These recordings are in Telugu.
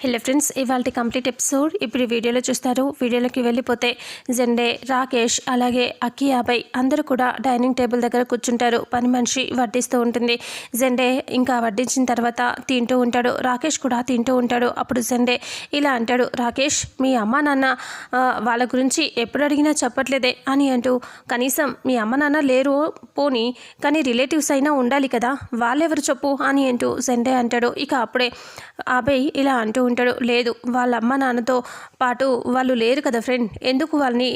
హలో ఫ్రెండ్స్ ఇవాళ కంప్లీట్ ఎపిసోడ్ ఇప్పుడు వీడియోలో చూస్తారు. వీడియోలోకి వెళ్ళిపోతే జెండే రాకేష్ అలాగే అక్కి యాభై అందరూ కూడా డైనింగ్ టేబుల్ దగ్గర కూర్చుంటారు. పని మనిషి వడ్డిస్తూ ఉంటుంది. జెండే ఇంకా వడ్డించిన తర్వాత తింటూ ఉంటాడు. రాకేష్ కూడా తింటూ ఉంటాడు. అప్పుడు జెండే ఇలా అంటాడు రాకేష్ మీ అమ్మ నాన్న వాళ్ళ గురించి ఎప్పుడు అడిగినా చెప్పట్లేదే అని అంటూ కనీసం మీ అమ్మ నాన్న లేరు పోని కానీ రిలేటివ్స్ అయినా ఉండాలి కదా వాళ్ళెవరు చెప్పు అని అంటూ జెండే అంటాడు. ఇక అప్పుడే అభయ్ ఇలా అంటూ ఉంటాడు. లేదు వాళ్ళ అమ్మ నాన్నతో పాటు వాళ్ళు లేరు కదా ఫ్రెండ్ ఎందుకు వాళ్ళని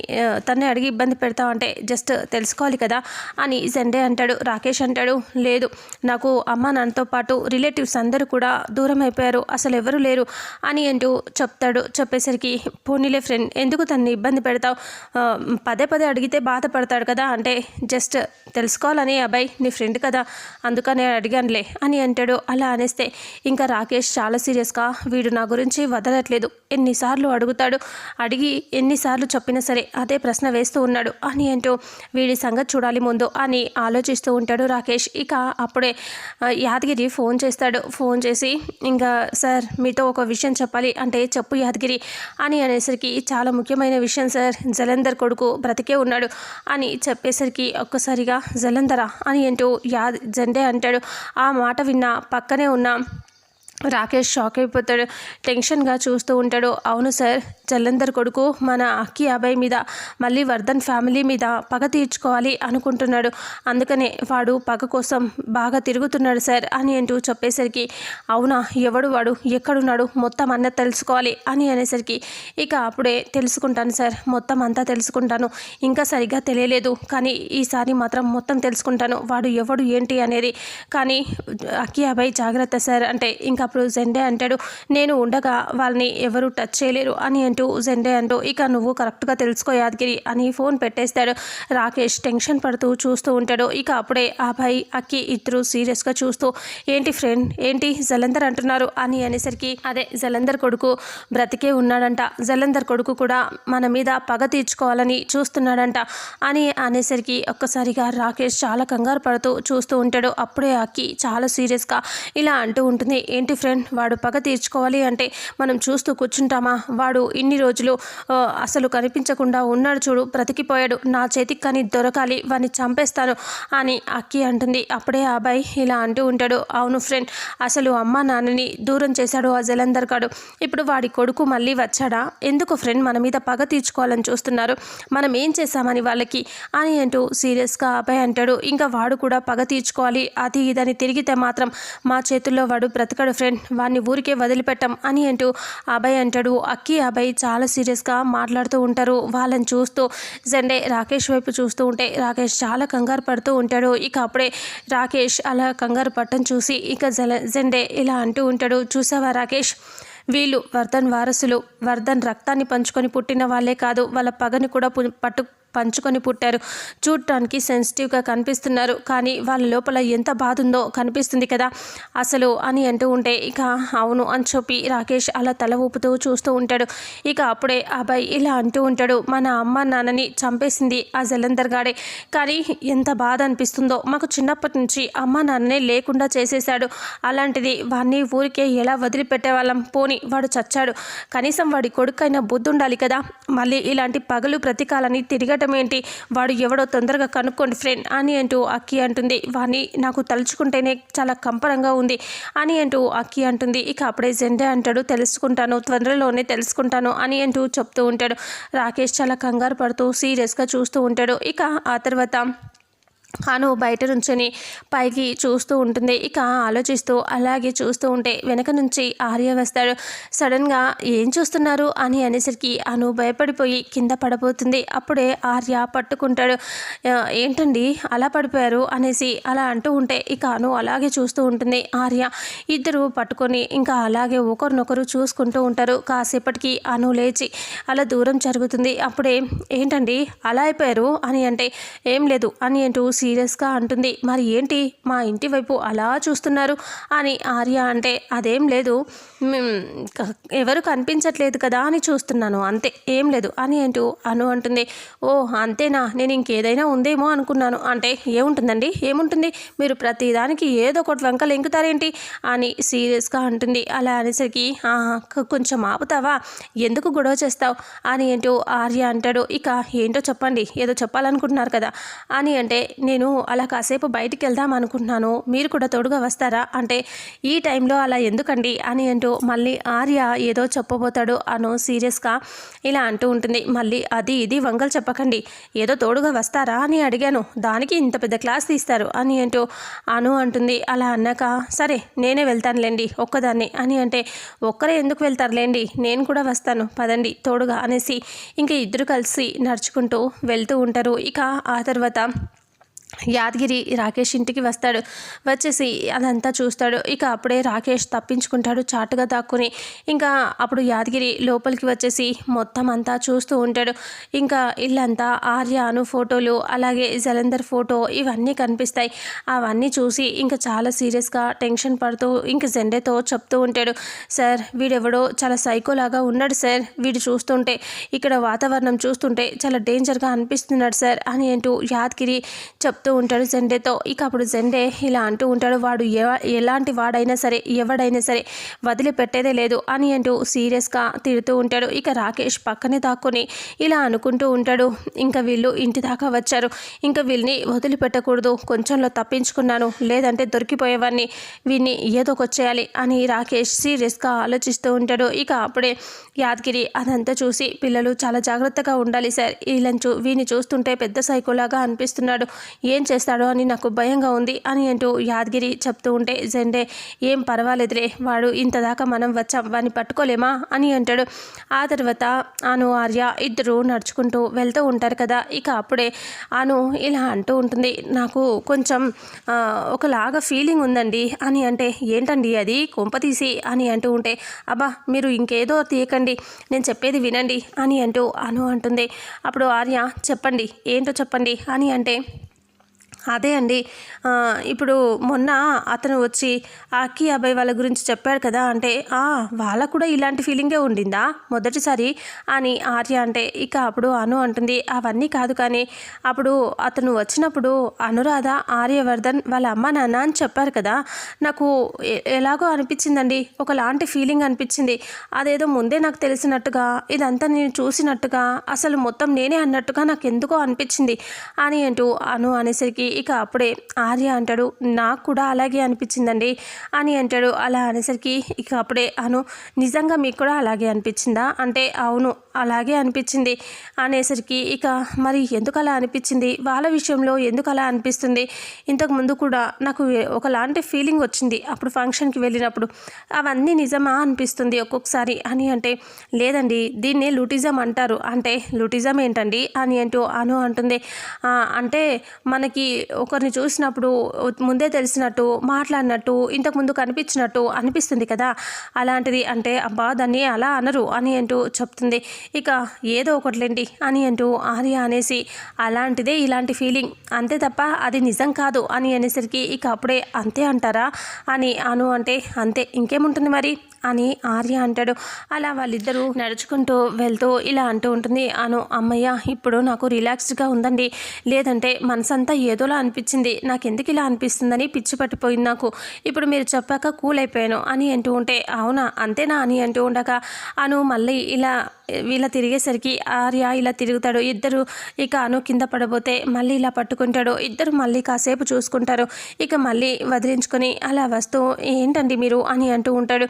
తన్నే అడిగి ఇబ్బంది పెడతావు అంటే జస్ట్ తెలుసుకోవాలి కదా అని జెండే అంటాడు రాకేష్ అంటాడు. లేదు నాకు అమ్మ నాన్నతో పాటు రిలేటివ్స్ అందరూ కూడా దూరం అయిపోయారు. అసలు ఎవరు లేరు అని అంటూ చెప్తాడు. చెప్పేసరికి పోనీలే ఫ్రెండ్ ఎందుకు తన్ని ఇబ్బంది పెడతావు? పదే పదే అడిగితే బాధపడతాడు కదా అంటే జస్ట్ తెలుసుకోవాలని అబ్బాయి నీ ఫ్రెండ్ కదా అందుకనే అడిగానులే అని అంటాడు. అలా అనేస్తే ఇంకా రాకేష్ చాలా సీరియస్గా వీడు నా గురించి వదలట్లేదు. ఎన్నిసార్లు అడుగుతాడు. అడిగి ఎన్నిసార్లు చెప్పినా సరే అదే ప్రశ్న వేస్తూ ఉన్నాడు. అని అంటూ వీడి సంగతి చూడాలి ముందు అని ఆలోచిస్తూ ఉంటాడు రాకేష్. ఇక అప్పుడే యాదగిరి ఫోన్ చేస్తాడు. ఫోన్ చేసి ఇంకా సార్ మీతో ఒక విషయం చెప్పాలి. అంటే చెప్పు యాదగిరి అని అనేసరికి చాలా ముఖ్యమైన విషయం సార్. జలంధర్ కొడుకు బ్రతికే ఉన్నాడు అని చెప్పేసరికి ఒక్కసారిగా జలంధరా అని అంటూ యా జెండే అంటాడు. ఆ మాట విన్న పక్కనే ఉన్న రాకేష్ షాక్ అయిపోతాడు టెన్షన్గా చూస్తూ ఉంటాడు. అవును సార్ జలంధర్ కొడుకు మన అక్కి అబ్బాయి మీద మళ్ళీ వర్ధన్ ఫ్యామిలీ మీద పగ తీర్చుకోవాలి అనుకుంటున్నాడు. అందుకనే వాడు పగ కోసం బాగా తిరుగుతున్నాడు సార్ అని అంటూ చెప్పేసరికి అవునా ఎవడు వాడు ఎక్కడున్నాడు మొత్తం అన్న తెలుసుకోవాలి అని అనేసరికి ఇక అప్పుడే తెలుసుకుంటాను సార్ మొత్తం అంతా తెలుసుకుంటాను. ఇంకా సరిగ్గా తెలియలేదు కానీ ఈసారి మాత్రం మొత్తం తెలుసుకుంటాను వాడు ఎవడు ఏంటి అనేది. కానీ అక్కి అబ్బాయి జాగ్రత్త సార్ అంటే ఇంకా అప్పుడు జెండే అంటాడు. నేను ఉండగా వాళ్ళని ఎవరు టచ్ చేయలేరు అని అంటూ జెండే అంటూ ఇక నువ్వు కరెక్ట్గా తెలుసుకో యాదగిరి అని ఫోన్ పెట్టేస్తాడు. రాకేష్ టెన్షన్ పడుతూ చూస్తూ ఉంటాడు. ఇక అప్పుడే ఆ అబ్బాయి అక్కి ఇద్దరు సీరియస్గా చూస్తూ ఏంటి ఫ్రెండ్? ఏంటి జలంధర్ అంటున్నారు? అని అనేసరికి అదే జలంధర్ కొడుకు బ్రతికే ఉన్నాడంట. జలంధర్ కొడుకు కూడా మన మీద పగ తీర్చుకోవాలని చూస్తున్నాడంట అని అనేసరికి ఒక్కసారిగా రాకేష్ చాలా కంగారు పడుతూ చూస్తూ ఉంటాడు. అప్పుడే అక్కి చాలా సీరియస్గా ఇలా అంటూ ఉంటుంది. ఏంటి ఫ్రెండ్ వాడు పగ తీర్చుకోవాలి అంటే మనం చూస్తూ కూర్చుంటామా? వాడు ఇన్ని రోజులు అసలు కనిపించకుండా ఉన్నాడు చూడు బ్రతికిపోయాడు. నా చేతికి కానీ దొరకాలి వాడిని చంపేస్తాను అని అక్కి అంటుంది. అప్పుడే ఆ అబ్బాయి ఇలా అంటూ ఉంటాడు. అవును ఫ్రెండ్ అసలు అమ్మ నాన్నని దూరం చేశాడు ఆ జలంధర్ గాడు. ఇప్పుడు వాడి కొడుకు మళ్ళీ వచ్చాడా? ఎందుకు ఫ్రెండ్ మన మీద పగ తీర్చుకోవాలని చూస్తున్నారు? మనం ఏం చేశామని వాళ్ళకి? అని అంటూ సీరియస్గా అబ్బాయి అంటాడు. ఇంకా వాడు కూడా పగ తీర్చుకోవాలి. అది ఇదని తిరిగితే మాత్రం మా చేతుల్లో వాడు బ్రతకడు ఫ్రెండ్ వాడిని ఊరికే వదిలిపెట్టం అని అంటూ అబ్బాయి అంటాడు. అక్కి అబ్బాయి చాలా సీరియస్గా మాట్లాడుతూ ఉంటారు. వాళ్ళని చూస్తూ జెండే రాకేష్ వైపు చూస్తూ ఉంటే రాకేష్ చాలా కంగారు పడుతూ ఉంటాడు. ఇక అప్పుడే రాకేష్ అలా కంగారు పట్టం చూసి ఇక జల జెండే ఇలా అంటూ ఉంటాడు. చూసావా రాకేష్? వీళ్ళు వర్ధన్ వారసులు. వర్ధన్ రక్తాన్ని పంచుకొని పుట్టిన వాళ్ళే కాదు వాళ్ళ పగని కూడా పట్టు పంచుకొని పుట్టారు. చూడటానికి సెన్సిటివ్గా కనిపిస్తున్నారు. కానీ వాళ్ళ లోపల ఎంత బాధ ఉందో కనిపిస్తుంది కదా. అసలు అని అంటూ ఉంటే ఇక అవును అని చెప్పి రాకేష్ అలా తల ఊపుతూ చూస్తూ ఉంటాడు. ఇక అప్పుడే అబ్బాయి ఇలా అంటూ ఉంటాడు మన అమ్మ నాన్నని చంపేసింది ఆ జలంధర్ గాడే. కానీ ఎంత బాధ అనిపిస్తుందో మాకు చిన్నప్పటి నుంచి అమ్మ నాన్ననే లేకుండా చేసేశాడు. అలాంటిది వాడిని ఊరికే ఎలా వదిలిపెట్టేవాళ్ళం? పోని వాడు చచ్చాడు. కనీసం వాడి కొడుకైనా బుద్ధి ఉండాలి కదా. మళ్ళీ ఇలాంటి పగలు ప్రతీకాలని తిరగటం ఏంటి? వాడు ఎవడో తొందరగా కనుక్కోండి ఫ్రెండ్. అని అంటూ అక్కి అంటుంది. వాడిని నాకు తలుచుకుంటేనే చాలా కంపరంగా ఉంది. అని అంటూ అక్కి అంటుంది. ఇక అప్పుడే జెండే అంటాడు. తెలుసుకుంటాను త్వరలోనే తెలుసుకుంటాను అని అంటూ చెప్తూ ఉంటాడు. రాకేష్ చాలా కంగారు పడుతూ సీరియస్గా చూస్తూ ఉంటాడు. ఇక ఆ తర్వాత అను బయట నుంచుని పైకి చూస్తూ ఉంటుంది. ఇక ఆలోచిస్తూ అలాగే చూస్తూ ఉంటే వెనక నుంచి ఆర్య వస్తాడు. సడన్గా ఏం చూస్తున్నారు? అని అనేసరికి అను భయపడిపోయి కింద పడబోతుంది అప్పుడే ఆర్య పట్టుకుంటాడు. ఏంటండి? అలా పడిపోయారు? అనేసి అలా అంటూ ఉంటే ఇక అను అలాగే చూస్తూ ఉంటుంది. ఆర్య ఇద్దరు పట్టుకొని ఇంకా అలాగే ఒకరినొకరు చూసుకుంటూ ఉంటారు. కాసేపటికి అను లేచి అలా దూరం జరుగుతుంది. అప్పుడే ఏంటండి? అలా అయిపోయారు? అని అంటే ఏం లేదు అని అంటూ సీరియస్గా అంటుంది. మరి ఏంటి? మా ఇంటి వైపు అలా చూస్తున్నారు? అని ఆర్య అంటే అదేం లేదు. ఎవరు కనిపించట్లేదు కదా అని చూస్తున్నాను. అంతే ఏం లేదు అని అంటూ అను అంటుంది. ఓ అంతేనా? నేను ఇంకేదైనా ఉందేమో అనుకున్నాను. అంటే ఏముంటుందండి? ఏముంటుంది? మీరు ప్రతిదానికి ఏదో ఒకటి వెంకలు ఎంకుతారేంటి అని సీరియస్గా అంటుంది. అలా అనేసరికి కొంచెం ఆపుతావా? ఎందుకు గొడవ చేస్తావు? అని ఏంటో ఆర్య అంటాడు. ఇక ఏంటో చెప్పండి. ఏదో చెప్పాలనుకుంటున్నారు కదా? అని అంటే నేను అలా కాసేపు బయటికి వెళ్దాం అనుకుంటున్నాను. మీరు కూడా తోడుగా వస్తారా? అంటే ఈ టైంలో అలా ఎందుకండి? అని అంటూ మళ్ళీ ఆర్య ఏదో చెప్పబోతాడు అను సీరియస్గా ఇలా అంటూ ఉంటుంది. మళ్ళీ అది ఇది వంగలు చెప్పకండి. ఏదో తోడుగా వస్తారా అని అడిగాను. దానికి ఇంత పెద్ద క్లాస్ తీస్తారు అని అంటూ అను అంటుంది. అలా అన్నాక సరే నేనే వెళ్తానులేండి ఒక్కదాన్ని అని అంటే ఒక్కరే ఎందుకు వెళ్తారులేండి? నేను కూడా వస్తాను. పదండి తోడుగా అనేసి ఇంకా ఇద్దరు కలిసి నడుచుకుంటూ వెళ్తూ ఉంటారు. ఇక ఆ తర్వాత యాదగిరి రాకేష్ ఇంటికి వస్తాడు. వచ్చేసి అదంతా చూస్తాడు. ఇక అప్పుడే రాకేష్ తప్పించుకుంటాడు చాటుగా దాక్కుని. ఇంకా అప్పుడు యాదగిరి లోపలికి వచ్చేసి మొత్తం అంతా చూస్తూ ఉంటాడు. ఇంకా ఇల్లంతా ఆర్య అను ఫోటోలు అలాగే జలంధర్ ఫోటో ఇవన్నీ కనిపిస్తాయి. అవన్నీ చూసి ఇంకా చాలా సీరియస్గా టెన్షన్ పడుతూ ఇంక జెండేతో చెప్తూ ఉంటాడు. సార్ వీడెవడో చాలా సైకోలాగా ఉన్నాడు సార్. వీడు చూస్తుంటే ఇక్కడ వాతావరణం చూస్తుంటే చాలా డేంజర్గా అనిపిస్తున్నాడు సార్ అని అంటూ యాదగిరి చెప్ చెప్తూ ఉంటాడు జెండేతో. ఇక అప్పుడు జెండే ఇలా అంటూ ఉంటాడు వాడు ఎవ- ఎలాంటి వాడైనా సరే ఎవడైనా సరే వదిలిపెట్టేదే లేదు అని అంటూ సీరియస్గా తిడుతూ ఉంటాడు. ఇక రాకేష్ పక్కనే దాక్కుని ఇలా అనుకుంటూ ఉంటాడు ఇంకా వీళ్ళు ఇంటి దాకా వచ్చారు. ఇంకా వీళ్ళని వదిలిపెట్టకూడదు. కొంచెంలో తప్పించుకున్నాను. లేదంటే దొరికిపోయేవాడిని వీడిని ఏదో ఒకటి చేయాలి అని రాకేష్ సీరియస్గా ఆలోచిస్తూ ఉంటాడు. ఇక అప్పుడే యాదగిరి అదంతా చూసి పిల్లలు చాలా జాగ్రత్తగా ఉండాలి సార్. వీళ్ళని చూ వీని చూస్తుంటే పెద్ద సైకోలాగా అనిపిస్తున్నాడు. ఏం చేస్తాడో అని నాకు భయంగా ఉంది అని అంటూ యాదగిరి చెప్తూ ఉంటే జెండే ఏం పర్వాలేదులే వాడు ఇంత దాకా మనం వచ్చాం వాడిని పట్టుకోలేమా? అని అంటాడు. ఆ తర్వాత అను ఆర్య ఇద్దరు నడుచుకుంటూ వెళ్తూ ఉంటారు కదా ఇక అప్పుడే అను ఇలా అంటూ ఉంటుంది నాకు కొంచెం ఒకలాగా ఫీలింగ్ ఉందండి అని అంటే ఏంటండి అది? కొంపతీసి అని అంటూ ఉంటే అబ్బా మీరు ఇంకేదో తీయకండి నేను చెప్పేది వినండి అని అంటూ అను అంటుంది. అప్పుడు ఆర్య చెప్పండి ఏంటో చెప్పండి అని అంటే అదే అండి. ఇప్పుడు మొన్న అతను వచ్చి అక్కి అబ్బాయి వాళ్ళ గురించి చెప్పాడు కదా అంటే వాళ్ళకు కూడా ఇలాంటి ఫీలింగే ఉండిందా? మొదటిసారి అని ఆర్య అంటే ఇక అప్పుడు అను అంటుంది. అవన్నీ కాదు కానీ అప్పుడు అతను వచ్చినప్పుడు అనురాధ ఆర్యవర్ధన్ వాళ్ళ అమ్మ నాన్న అని చెప్పారు కదా. నాకు ఎలాగో అనిపించిందండి. ఒకలాంటి ఫీలింగ్ అనిపించింది. అదేదో ముందే నాకు తెలిసినట్టుగా ఇదంతా నేను చూసినట్టుగా అసలు మొత్తం నేనే అన్నట్టుగా నాకు ఎందుకో అనిపించింది అని అంటూ అను అనేసరికి ఇక అప్పుడే ఆర్య అంటాడు నాకు కూడా అలాగే అనిపించిందండి అని అంటాడు. అలా అనేసరికి ఇక అప్పుడే అను నిజంగా మీకు కూడా అలాగే అనిపించిందా? అంటే అవును అలాగే అనిపించింది. అనేసరికి ఇక మరి ఎందుకు అలా అనిపించింది? వాళ్ళ విషయంలో ఎందుకు అలా అనిపిస్తుంది? ఇంతకు ముందు కూడా నాకు ఒకలాంటి ఫీలింగ్ వచ్చింది అప్పుడు ఫంక్షన్కి వెళ్ళినప్పుడు. అవన్నీ నిజమా అనిపిస్తుంది ఒక్కొక్కసారి అని అంటే లేదండి దీన్ని లూటిజం అంటారు. అంటే లూటిజం ఏంటండి? అని అంటూ అను అంటుంది. అంటే మనకి ఒకరిని చూసినప్పుడు ముందే తెలిసినట్టు మాట్లాడినట్టు ఇంతకుముందు కనిపించినట్టు అనిపిస్తుంది కదా? అలాంటిది అంటే అబ్బా దాన్ని అలా అనరు అని అంటూ చెప్తుంది. ఇక ఏదో ఒకటిలేండి అని అంటూ ఆర్య అనేసి అలాంటిదే ఇలాంటి ఫీలింగ్. అంతే తప్ప అది నిజం కాదు అని అనేసరికి ఇక అప్పుడే అంతే అంటారా? అని అను అంటే అంతే. ఇంకేముంటుంది మరి? అని ఆర్య అంటాడు. అలా వాళ్ళిద్దరూ నడుచుకుంటూ వెళ్తూ ఇలా అంటూ ఉంటుంది. అను అమ్మయ్య ఇప్పుడు నాకు రిలాక్స్డ్గా ఉందండి. లేదంటే మనసంతా ఏదోలా అనిపించింది. నాకు ఎందుకు ఇలా అనిపిస్తుందని పిచ్చి పట్టిపోయింది నాకు. ఇప్పుడు మీరు చెప్పాక కూల్ అయిపోయాను అని అంటూ ఉంటే అవునా? అంతేనా అని అంటూ ఉండగా అను మళ్ళీ ఇలా వీళ్ళ తిరిగేసరికి ఆర్య ఇలా తిరుగుతాడు. ఇద్దరు ఇక అను కింద పడబోతే మళ్ళీ ఇలా పట్టుకుంటాడు. ఇద్దరు మళ్ళీ కాసేపు చూసుకుంటారు. ఇక మళ్ళీ వదిలించుకొని అలా వస్తూ ఏంటండి మీరు? అని అంటూ ఉంటాడు.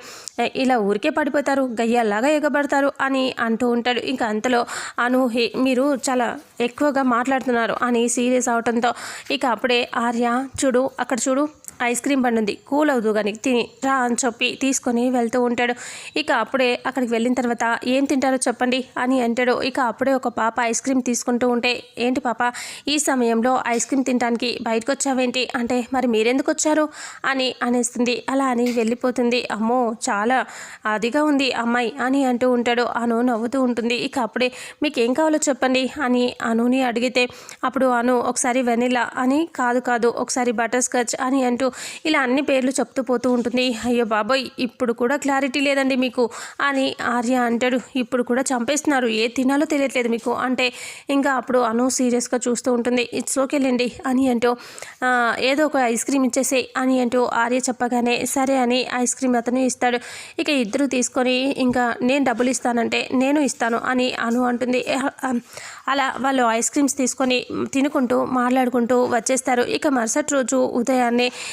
ఇలా ఊరికే పడిపోతారు గయ్యాల్లాగా ఎగబడతారు అని అంటూ ఉంటాడు. ఇంకా అంతలో అను "హే, మీరు చాలా ఎక్కువగా మాట్లాడుతున్నారు అని సీరియస్ అవటంతో ఇక అప్పుడే ఆర్య చూడు అక్కడ చూడు ఐస్ క్రీమ్ బండి ఉంది కూల్ అవుదు కానీ తిని రా అని చెప్పి తీసుకొని వెళ్తూ ఉంటాడు. ఇక అప్పుడే అక్కడికి వెళ్ళిన తర్వాత ఏం తింటారో చెప్పండి అని అంటాడు. ఇక అప్పుడే ఒక పాప ఐస్ క్రీమ్ తీసుకుంటూ ఉంటే ఏంటి పాప ఈ సమయంలో ఐస్ క్రీమ్ తినడానికి బయటకు వచ్చావేంటి? అంటే మరి మీరెందుకు వచ్చారు? అని అనేస్తుంది. అలా అని వెళ్ళిపోతుంది. అమ్మో చాలా అదిగా ఉంది అమ్మాయి అని అంటూ ఉంటాడు. అను నవ్వుతూ ఉంటుంది. ఇక అప్పుడే మీకు ఏం కావాలో చెప్పండి అని అనుని అడిగితే అప్పుడు అను ఒకసారి వెనిలా అని కాదు కాదు ఒకసారి బటర్ స్కాచ్ అని అంటూ ఇలా అన్ని పేర్లు చెప్తూ పోతూ ఉంటుంది. అయ్యో బాబోయ్ ఇప్పుడు కూడా క్లారిటీ లేదండి మీకు. అని ఆర్య అంటాడు. ఇప్పుడు కూడా చంపేస్తున్నారు. ఏ తినాలో తెలియట్లేదు మీకు. అంటే ఇంకా అప్పుడు అను సీరియస్గా చూస్తూ ఉంటుంది. ఇట్స్ ఓకేలేండి అని అంటూ ఏదో ఒక ఐస్ క్రీమ్ ఇచ్చేసే అని అంటూ ఆర్య చెప్పగానే సరే అని ఐస్ క్రీమ్ అతను ఇస్తాడు. ఇక ఇద్దరు తీసుకొని ఇంకా నేను డబ్బులు ఇస్తానంటే నేను ఇస్తాను అని అను అంటుంది. అలా వాళ్ళు ఐస్ క్రీమ్స్ తీసుకొని తినుకుంటూ మాట్లాడుకుంటూ వచ్చేస్తారు. ఇక మరుసటి రోజు ఉదయాన్నే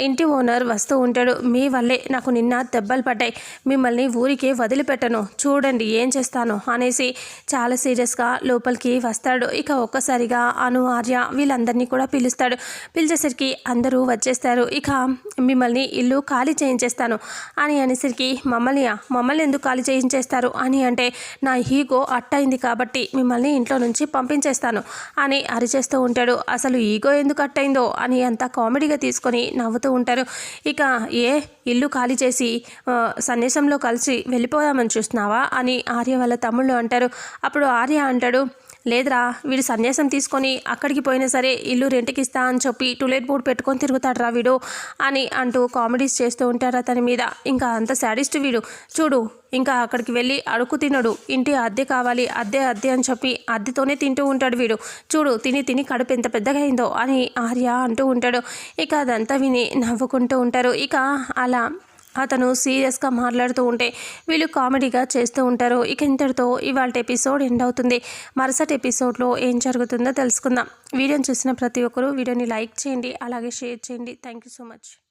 ఇంటి ఓనర్ వస్తూ ఉంటాడు. మీ వల్లే నాకు నిన్న దెబ్బలు పడ్డాయి. మిమ్మల్ని ఊరికే వదిలిపెట్టను. చూడండి ఏం చేస్తాను అనేసి చాలా సీరియస్గా లోపలికి వస్తాడు. ఇక ఒక్కసారిగా అను ఆర్య వీళ్ళందరినీ కూడా పిలుస్తాడు. పిలిచేసరికి అందరూ వచ్చేస్తారు. ఇక మిమ్మల్ని ఇల్లు ఖాళీ చేయించేస్తాను అని అనేసరికి మమ్మల్ని మమ్మల్ని ఎందుకు ఖాళీ చేయించేస్తారు? అని అంటే నా హీగో అట్టయింది కాబట్టి మిమ్మల్ని ఇంట్లో నుంచి పంపించేస్తాను అని అరిచేస్తూ ఉంటాడు. అసలు ఈగో ఎందుకు అట్టయిందో అని అంత కామెడీగా తీసుకొని నవ్వుతూ ఉంటారు. ఇక ఏ ఇల్లు ఖాళీ చేసి ఆ, సన్నిసంలో కలిసి వెళ్ళిపోదామని చూస్తున్నావా? అని ఆర్య వాళ్ళ తమ్ముళ్ళు అంటారు. అప్పుడు ఆర్య అంటాడు లేదురా వీడు సన్యాసం తీసుకొని అక్కడికి పోయినా సరే ఇల్లు రెంట్కి ఇస్తా అని చెప్పి టులెట్ బోర్డు పెట్టుకొని తిరుగుతాడురా వీడు అని అంటూ కామెడీస్ చేస్తూ ఉంటారు అతని మీద. ఇంకా అంత శాడిస్ట్ వీడు. చూడు ఇంకా అక్కడికి వెళ్ళి అడుగు తినడు ఇంటి అద్దె కావాలి అద్దె అద్దె అని చెప్పి అద్దెతోనే తింటూ ఉంటాడు వీడు. చూడు తిని తిని కడుపు ఎంత పెద్దగా అయిందో అని ఆర్య అంటూ ఉంటాడు. ఇక అదంతా విని నవ్వుకుంటూ ఉంటారు. ఇక అలా అతను సీరియస్గా మాట్లాడుతూ ఉంటే వీళ్ళు కామెడీగా చేస్తూ ఉంటారు. ఇక ఇంతటితో ఇవాళ ఎపిసోడ్ ఎండ్ అవుతుంది. మరుసటి ఎపిసోడ్లో ఏం జరుగుతుందో తెలుసుకుందాం. వీడియోని చూసిన ప్రతి ఒక్కరూ వీడియోని లైక్ చేయండి అలాగే షేర్ చేయండి. Thank you so much.